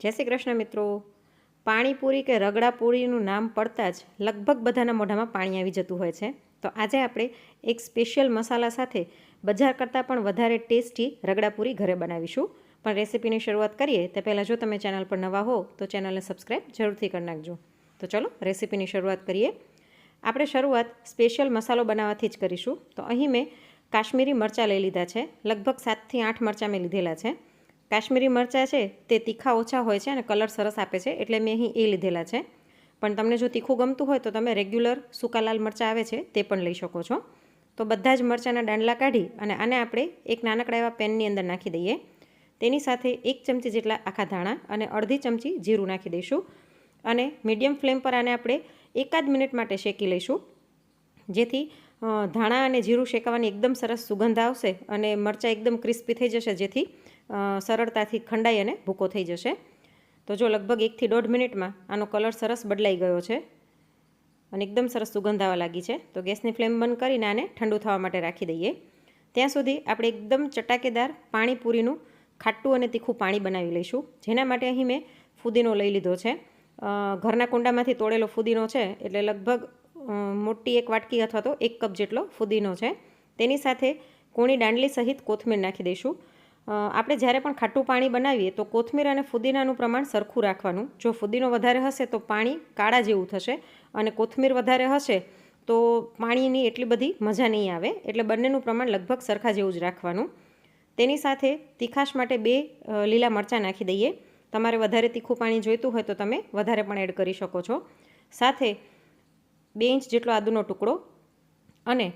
જય શ્રી કૃષ્ણ મિત્રો. પાણીપુરી કે રગડાપુરીનું નામ પડતાં જ લગભગ બધાના મોઢામાં પાણી આવી જતું હોય છે. તો આજે આપણે એક સ્પેશિયલ મસાલા સાથે બજાર કરતાં પણ વધારે ટેસ્ટી રગડાપુરી ઘરે બનાવીશું. પણ રેસીપીની શરૂઆત કરીએ તે પહેલાં જો તમે ચેનલ પર નવા હો, તો ચેનલને સબસ્ક્રાઈબ જરૂરથી કરી નાખજો. તો ચલો રેસીપીની શરૂઆત કરીએ. આપણે શરૂઆત સ્પેશિયલ મસાલો બનાવવાથી જ કરીશું. તો અહીં મેં કાશ્મીરી મરચાં લઈ લીધા છે. લગભગ સાતથી આઠ મરચાં મેં લીધેલા છે. કાશ્મીરી મરચાં છે તે તીખા ઓછા હોય છે અને કલર સરસ આપે છે એટલે મેં અહીં એ લીધેલા છે. પણ તમને જો તીખું ગમતું હોય તો તમે રેગ્યુલર સૂકા લાલ મરચાં આવે છે તે પણ લઈ શકો છો. તો બધા જ મરચાંના દાંડલા કાઢી અને આને આપણે એક નાનકડા એવા પેનની અંદર નાખી દઈએ. તેની સાથે એક ચમચી જેટલા આખા ધાણા અને અડધી ચમચી જીરું નાખી દઈશું. અને મીડિયમ ફ્લેમ પર આને આપણે એકાદ મિનિટ માટે શેકી લઈશું. જેથી ધાણા અને જીરું શેકાવાની એકદમ સરસ સુગંધ આવશે અને મરચાં એકદમ ક્રિસ્પી થઈ જશે. જેથી સરળતાથી ખંડાઈ અને ભૂકો થઈ જશે. તો જો લગભગ એકથી દોઢ મિનિટમાં આનો કલર સરસ બદલાઈ ગયો છે અને એકદમ સરસ સુગંધ આવવા લાગી છે, તો ગેસની ફ્લેમ બંધ કરીને આને ઠંડુ થવા માટે રાખી દઈએ. ત્યાં સુધી આપણે એકદમ ચટાકેદાર પાણીપુરીનું ખાટું અને તીખું પાણી બનાવી લઈશું, જેના માટે અહીં મેં ફુદીનો લઈ લીધો છે. ઘરના કુંડામાંથી તોડેલો ફુદીનો છે, એટલે લગભગ મોટી એક વાટકી અથવા તો એક કપ જેટલો ફુદીનો છે. તેની સાથે કોણી દાંડલી સહિત કોથમીર નાખી દઈશું. આપણે જ્યારે પણ ખાટું પાણી બનાવીએ તો કોથમીર અને ફુદીનાનું પ્રમાણ સરખું રાખવાનું. જો ફુદીનો વધારે હશે તો પાણી કાળા જેવું થશે અને કોથમીર વધારે હશે તો પાણીની એટલી બધી મજા નહીં આવે. એટલે બંનેનું પ્રમાણ લગભગ સરખા જેવું જ રાખવાનું. તેની સાથે તીખાશ માટે બે લીલા મરચાં નાખી દઈએ. તમારે વધારે તીખું પાણી જોઈતું હોય તો તમે વધારે પણ એડ કરી શકો છો. સાથે બે ઇંચ જેટલો આદુનો ટુકડો અને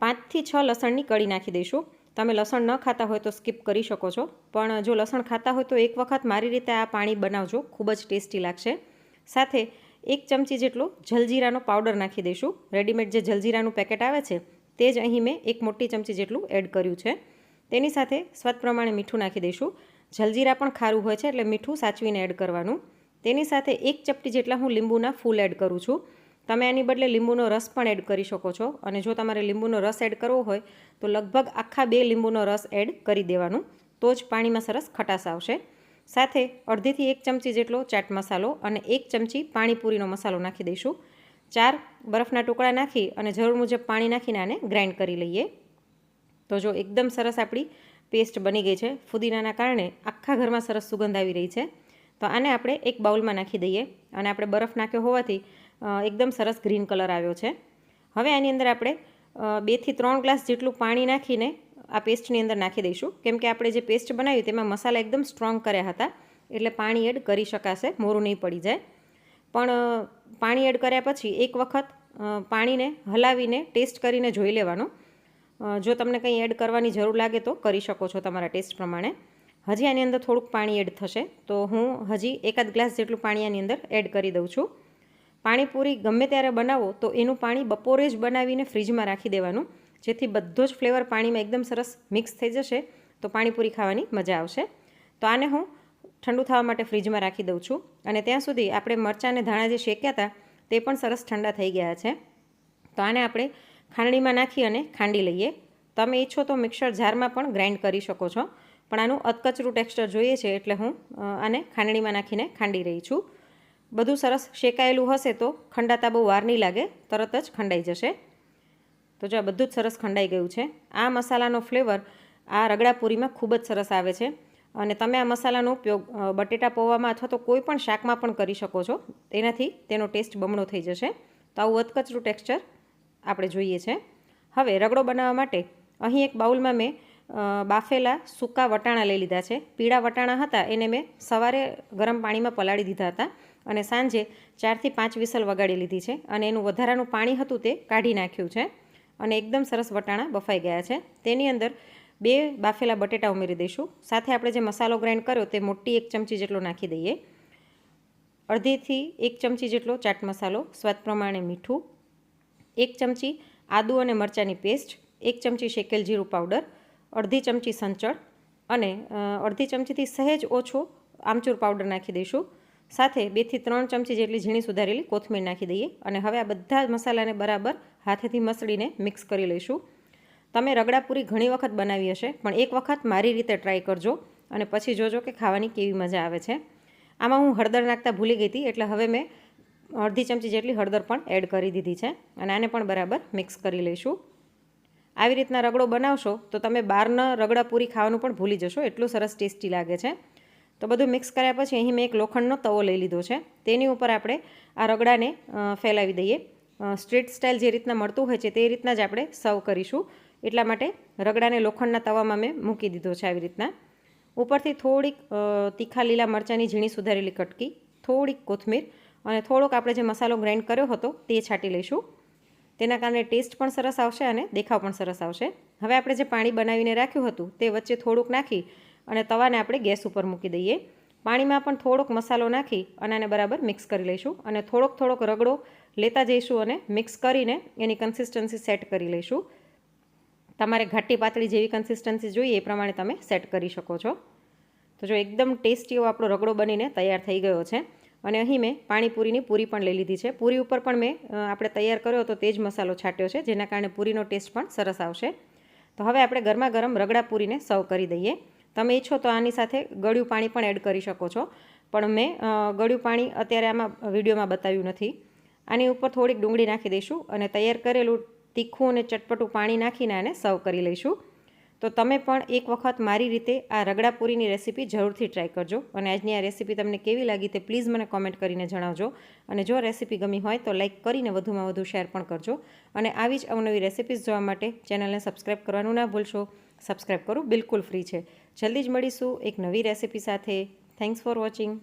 પાંચથી છ લસણની કળી નાખી દઈશું. તમે લસણ ન ખાતા હોય તો સ્કીપ કરી શકો છો. પણ જો લસણ ખાતા હોય તો એક વખત મારી રીતે આ પાણી બનાવજો. ખૂબ જ ટેસ્ટી લાગશે. સાથે એક ચમચી જેટલો જલજીરાનો પાવડર નાખી દઈશું. રેડીમેડ જે જલજીરાનું પેકેટ આવે છે, તે જ અહીં મેં એક મોટી ચમચી જેટલું એડ કર્યું છે. તેની સાથે સ્વાદ પ્રમાણે મીઠું નાખી દઈશું. જલજીરા પણ ખારું હોય છે, એટલે મીઠું સાચવીને એડ કરવાનું. તેની સાથે એક ચપટી જેટલા હું લીંબુના ફૂલ એડ કરું છું. તમે આની બદલે લીંબુનો રસ પણ એડ કરી શકો છો. અને જો તમારે લીંબુનો રસ એડ કરવો હોય, તો લગભગ આખા બે લીંબુનો રસ એડ કરી દેવાનું. તો જ પાણીમાં સરસ ખટાશ આવશે. સાથે અડધીથી એક ચમચી જેટલો ચાટ મસાલો અને એક ચમચી પાણીપુરીનો મસાલો નાખી દઈશું. ચાર બરફના ટુકડા નાખી અને જરૂર મુજબ પાણી નાખીને આને ગ્રાઇન્ડ કરી લઈએ. તો જો એકદમ સરસ આપણી પેસ્ટ બની ગઈ છે, ફુદીનાના કારણે આખા ઘરમાં સરસ સુગંધ આવી રહી છે. તો આને આપણે એક બાઉલમાં નાખી દઈએ. અને આપણે બરફ નાખ્યો હોવાથી એકદમ સરસ ગ્રીન કલર આવ્યો છે. હવે આની અંદર આપણે બેથી ત્રણ ગ્લાસ જેટલું પાણી નાખીને આ પેસ્ટની અંદર નાખી દઈશું. કેમ કે આપણે જે પેસ્ટ બનાવી તેમાં મસાલા એકદમ સ્ટ્રોંગ કર્યા હતા, એટલે પાણી એડ કરી શકાશે, મોરું નહીં પડી જાય. પણ પાણી એડ કર્યા પછી એક વખત પાણીને હલાવીને ટેસ્ટ કરીને જોઈ લેવાનો. જો તમને કંઈ એડ કરવાની જરૂર લાગે તો કરી શકો છો તમારા ટેસ્ટ પ્રમાણે. હજી આની અંદર થોડુંક પાણી એડ થશે, તો હું હજી એકાદ ગ્લાસ જેટલું પાણી આની અંદર એડ કરી દઉં છું. પાણીપુરી ગમે ત્યારે બનાવો તો એનું પાણી બપોરે જ બનાવીને ફ્રીજમાં રાખી દેવાનું. જેથી બધો જ ફ્લેવર પાણીમાં એકદમ સરસ મિક્સ થઈ જશે તો પાણીપુરી ખાવાની મજા આવશે. તો આને હું ઠંડુ થવા માટે ફ્રીજમાં રાખી દઉં છું. અને ત્યાં સુધી આપણે મરચાં અને ધાણા જે શેક્યા હતા તે પણ સરસ ઠંડા થઈ ગયા છે. તો આને આપણે ખાંડણીમાં નાખી અને ખાંડી લઈએ. તમે ઈચ્છો તો મિક્સર જારમાં પણ ગ્રાઇન્ડ કરી શકો છો. પણ આનું અધકચરું ટેક્સચર જોઈએ છે એટલે હું આને ખાંડણીમાં નાખીને ખાંડી રહી છું. બધું સરસ શેકાયેલું હશે તો ખંડાતા બહુ વાર નહીં લાગે, તરત જ ખંડાઈ જશે. તો જો આ બધું જ સરસ ખંડાઈ ગયું છે. આ મસાલાનો ફ્લેવર આ રગડાપુરીમાં ખૂબ જ સરસ આવે છે. અને તમે આ મસાલાનો ઉપયોગ બટેટા પૌવામાં અથવા તો કોઈ પણ શાકમાં પણ કરી શકો છો. તેનાથી તેનો ટેસ્ટ બમણો થઈ જશે. તો આવું વધકચરું ટેક્સચર આપણે જોઈએ છે. હવે રગડો બનાવવા માટે અહીં એક બાઉલમાં મેં બાફેલા સૂકા વટાણા લઈ લીધા છે. પીળા વટાણા હતા, એને મેં સવારે ગરમ પાણીમાં પલાળી દીધા હતા અને સાંજે ચારથી પાંચ વિસલ વગાડી લીધી છે અને એનું વધારાનું પાણી હતું તે કાઢી નાખ્યું છે અને એકદમ સરસ વટાણા બફાઈ ગયા છે. તેની અંદર બે બાફેલા બટેટા ઉમેરી દઈશું. સાથે આપણે જે મસાલો ગ્રાઇન્ડ કર્યો તે મોટી એક ચમચી જેટલો નાખી દઈએ. અડધીથી એક ચમચી જેટલો ચાટ મસાલો, સ્વાદ પ્રમાણે મીઠું, એક ચમચી આદુ અને મરચાંની પેસ્ટ, એક ચમચી શેકેલ જીરું પાવડર અડધી ચમચી સંચળ અને અડધી ચમચીથી સહેજ ઓછો આમચૂર પાવડર નાખી દઈશું. સાથે બેથી ત્રણ ચમચી જેટલી ઝીણી સુધારેલી કોથમીર નાખી દઈએ અને હવે આ બધા મસાલાને બરાબર હાથેથી મસળીને મિક્સ કરી લઈશું. તમે રગડાપૂરી ઘણી વખત બનાવી હશે, પણ એક વખત મારી રીતે ટ્રાય કરજો અને પછી જોજો કે ખાવાની કેવી મજા આવે છે. આમાં હું હળદર નાખતા ભૂલી ગઈ હતી, એટલે હવે મેં અડધી ચમચી જેટલી હળદર પણ એડ કરી દીધી છે અને આને પણ બરાબર મિક્સ કરી લઈશું. આવી રીતના રગડો બનાવશો, તો તમે બહારના રગડા પૂરી ખાવાનું પણ ભૂલી જશો. એટલું સરસ ટેસ્ટી લાગે છે. તો બધું મિક્સ કર્યા પછી અહીં મેં એક લોખંડનો તવો લઈ લીધો છે. તેની ઉપર આપણે આ રગડાને ફેલાવી દઈએ. સ્ટ્રીટ સ્ટાઇલ જે રીતના મળતું હોય છે તે રીતના જ આપણે સર્વ કરીશું. એટલા માટે રગડાને લોખંડના તવામાં મેં મૂકી દીધો છે આવી રીતના. ઉપરથી થોડીક તીખા લીલા મરચાંની ઝીણી સુધારેલી કટકી, થોડીક કોથમીર અને થોડોક આપણે જે મસાલો ગ્રાઇન્ડ કર્યો હતો તે છાંટી લઈશું. તેના કારણે ટેસ્ટ પણ સરસ આવશે અને દેખાવ પણ સરસ આવશે. હવે આપણે જે પાણી બનાવીને રાખ્યું હતું તે વચ્ચે થોડુંક નાખી અને તવાને આપણે ગેસ ઉપર મૂકી દઈએ. પાણીમાં પણ થોડોક મસાલો નાખી અને આને બરાબર મિક્સ કરી લઈશું અને થોડોક થોડોક રગડો લેતા જઈશું અને મિક્સ કરીને એની કન્સિસ્ટન્સી સેટ કરી લઈશું. તમારે ઘાટી પાતળી જેવી કન્સિસ્ટન્સી જોઈએ એ પ્રમાણે તમે સેટ કરી શકો છો. તો જો એકદમ ટેસ્ટી આપણો રગડો બનીને તૈયાર થઈ ગયો છે. અને અહીં મેં પાણીપુરીની પૂરી પણ લઈ લીધી છે. પૂરી ઉપર પણ મેં આપણે તૈયાર કર્યો હતો તે જ મસાલો છાંટ્યો છે, જેના કારણે પૂરીનો ટેસ્ટ પણ સરસ આવશે. તો હવે આપણે ગરમા ગરમ રગડા પૂરીને સર્વ કરી દઈએ. તમે ઈચ્છો તો આની સાથે ગળ્યું પાણી પણ એડ કરી શકો છો. પણ મેં ગળ્યું પાણી અત્યારે આમાં વિડીયોમાં બતાવ્યું નથી. આની ઉપર થોડીક ડુંગળી નાખી દઈશું અને તૈયાર કરેલું તીખું અને ચટપટું પાણી નાખીને આને સર્વ કરી લઈશું. તો તમે પણ એક વખત મારી રીતે આ રગડા પૂરીની રેસીપી જરૂરથી ટ્રાય કરજો. અને આજની આ રેસીપી તમને કેવી લાગી તે પ્લીઝ મને કોમેન્ટ કરીને જણાવજો. અને જો રેસીપી ગમી હોય તો લાઇક કરીને વધુમાં વધુ શેર પણ કરજો. અને આવી જ અવનવી રેસીપીઝ જોવા માટે ચેનલને સબસ્ક્રાઈબ કરવાનું ના ભૂલશો. સબસ્ક્રાઈબ કરવું બિલકુલ ફ્રી છે. જલ્દી જ મળીશું એક નવી રેસીપી સાથે. Thanks for watching